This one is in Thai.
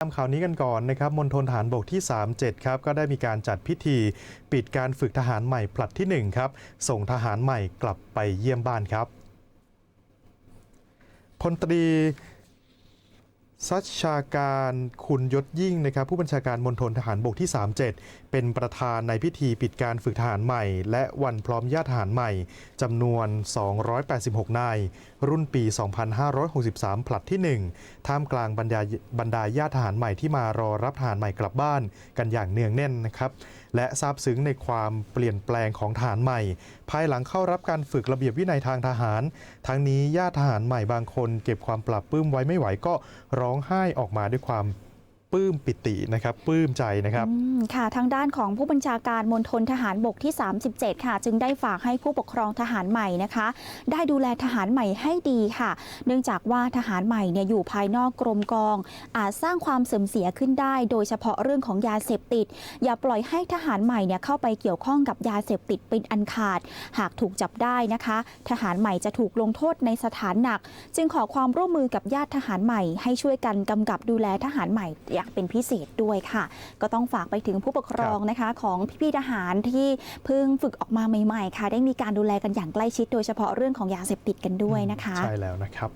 ตามข่าวนี้กันก่อนนะครับมณฑลฐานบกที่ 37 ครับ ก็ได้มีการจัดพิธีปิดการฝึกทหารใหม่ผลัดที่ 1 ครับ ส่งทหารใหม่กลับไปเยี่ยมบ้านครับพลตรี ชชาการคุณยศยิ่งนะครับผู้บัญชาการมณฑลทหารบกที่ 37 เป็นประธานในพิธีปิดการฝึกทหารใหม่ และวันพร้อมญาติทหารใหม่จำนวน 286 นาย รุ่นปี 2563 ผลัดที่ 1 ท่ามกลางบรรดาบรรดาญาติทหารใหม่ที่มารอรับทหารใหม่กลับบ้านกันอย่างเนืองแน่นนะครับและซาบซึ้งในความเปลี่ยนแปลงของทหารใหม่ ภายหลังเข้ารับการฝึกระเบียบวินัยทางทหาร ทั้งนี้ญาติทหารใหม่บางคน เก็บความปรับปื้มไว้ไม่ไหวก็ร้องไห้ออกมาด้วยความ ปลื้มปิตินะครับปลื้มใจนะครับอืมค่ะทางด้านของผู้บัญชาการมณฑลทหารบกที่ 37 ค่ะ จึงได้ฝากให้ผู้ปกครองทหารใหม่นะคะ ได้ดูแลทหารใหม่ให้ดีค่ะ เนื่องจากว่าทหารใหม่เนี่ยอยู่ภายนอกกรมกอง อาจสร้างความเสื่อมเสียขึ้นได้ โดยเฉพาะเรื่องของยาเสพติด อย่าปล่อยให้ทหารใหม่เนี่ยเข้าไปเกี่ยวข้องกับยาเสพติดเป็นอันขาด หากถูกจับได้นะคะ ทหารใหม่จะถูกลงโทษในสถานหนัก จึงขอความร่วมมือกับญาติทหารใหม่ ให้ช่วยกันกำกับดูแลทหารใหม่อย่างเป็นพิเศษด้วยค่ะ ก็ต้องฝากไปถึงผู้ปกครองนะคะของพี่ๆทหารที่เพิ่งฝึกออกมาใหม่ๆค่ะ ได้มีการดูแลกันอย่างใกล้ชิด โดยเฉพาะเรื่องของยาเสพติดกันด้วยนะคะ ใช่แล้วนะครับ